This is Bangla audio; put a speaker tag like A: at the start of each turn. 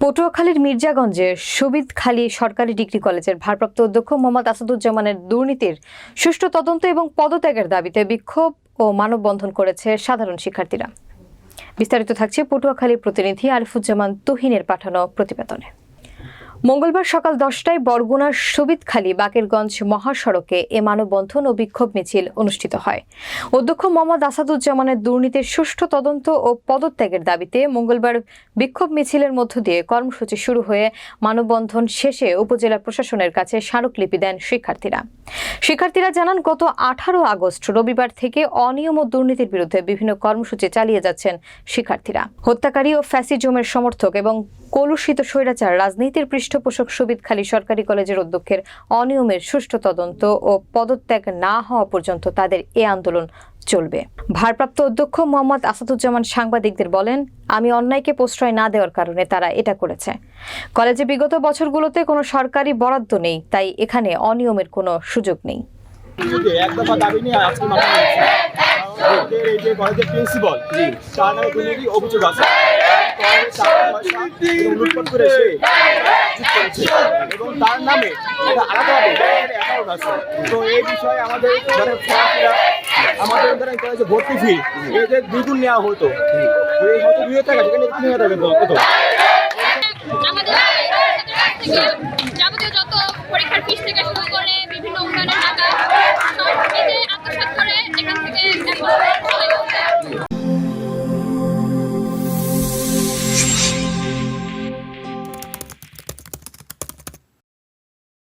A: পটুয়াখালীর মির্জাগঞ্জে সুবিদ সুবিদখালী সরকারি ডিগ্রি কলেজের ভারপ্রাপ্ত অধ্যক্ষ মোহাম্মদ আসাদুজ্জামানের দুর্নীতির সুষ্ঠু তদন্ত এবং পদত্যাগের দাবিতে বিক্ষোভ ও মানববন্ধন করেছে সাধারণ শিক্ষার্থীরা। বিস্তারিত থাকছে পটুয়াখালীর প্রতিনিধি আরিফুজ্জামান তুহিনের পাঠানো প্রতিবেদনে। মঙ্গলবার সকাল দশটায় বরগুনার সুবিদখালী বাকেরগঞ্জ মহাসড়কে এ মানববন্ধন ও বিক্ষোভ মিছিল অনুষ্ঠিত হয়। অধ্যক্ষ মোহাম্মদ আসাদুজ্জামানের দুর্নীতির সুষ্ঠু তদন্ত ও পদত্যাগের দাবিতে মঙ্গলবার বিক্ষোভ মিছিলের মধ্য দিয়ে কর্মসূচি শুরু হয়ে মানববন্ধন শেষে উপজেলা প্রশাসনের কাছে স্মারকলিপি দেন শিক্ষার্থীরা। শিক্ষার্থীরা জানান, গত আঠারো আগস্ট রবিবার থেকে অনিয়ম ও দুর্নীতির বিরুদ্ধে বিভিন্ন কর্মসূচি চালিয়ে যাচ্ছেন শিক্ষার্থীরা। হত্যাকারী ও ফ্যাসিজমের সমর্থক এবং কলুষিত স্বৈরাচার রাজনীতির পৃষ্ঠপোষক সুবিদখালী সরকারি কলেজের অধ্যক্ষের অনিয়মের সুষ্ঠু তদন্ত ও পদত্যাগ না হওয়া পর্যন্ত তাদের এ আন্দোলন চলবে। ভারপ্রাপ্ত অধ্যক্ষ মোহাম্মদ আসাদুজ্জামান সাংবাদিকদের বলেন, আমি অন্যায়কে প্রশ্রয় না দেওয়ার কারণে তারা এটা করেছে। কলেজে বিগত বছরগুলোতে কোনো সরকারি বরাদ্দ নেই, তাই এখানে অনিয়মের কোনো সুযোগ নেই।
B: প্রিন্সিপাল, তার নামে অভিযোগ আছে। তার নামে তো এই বিষয়ে আমাদের ছাত্রীরা আমাদের ধরেন কলেজে ভর্তি ফি এই দ্বিগুণ নেওয়া হতো এই হয়তো দুই হাজার টাকা
C: যাবতীয় যত পরীক্ষার ফিস থেকে শুরু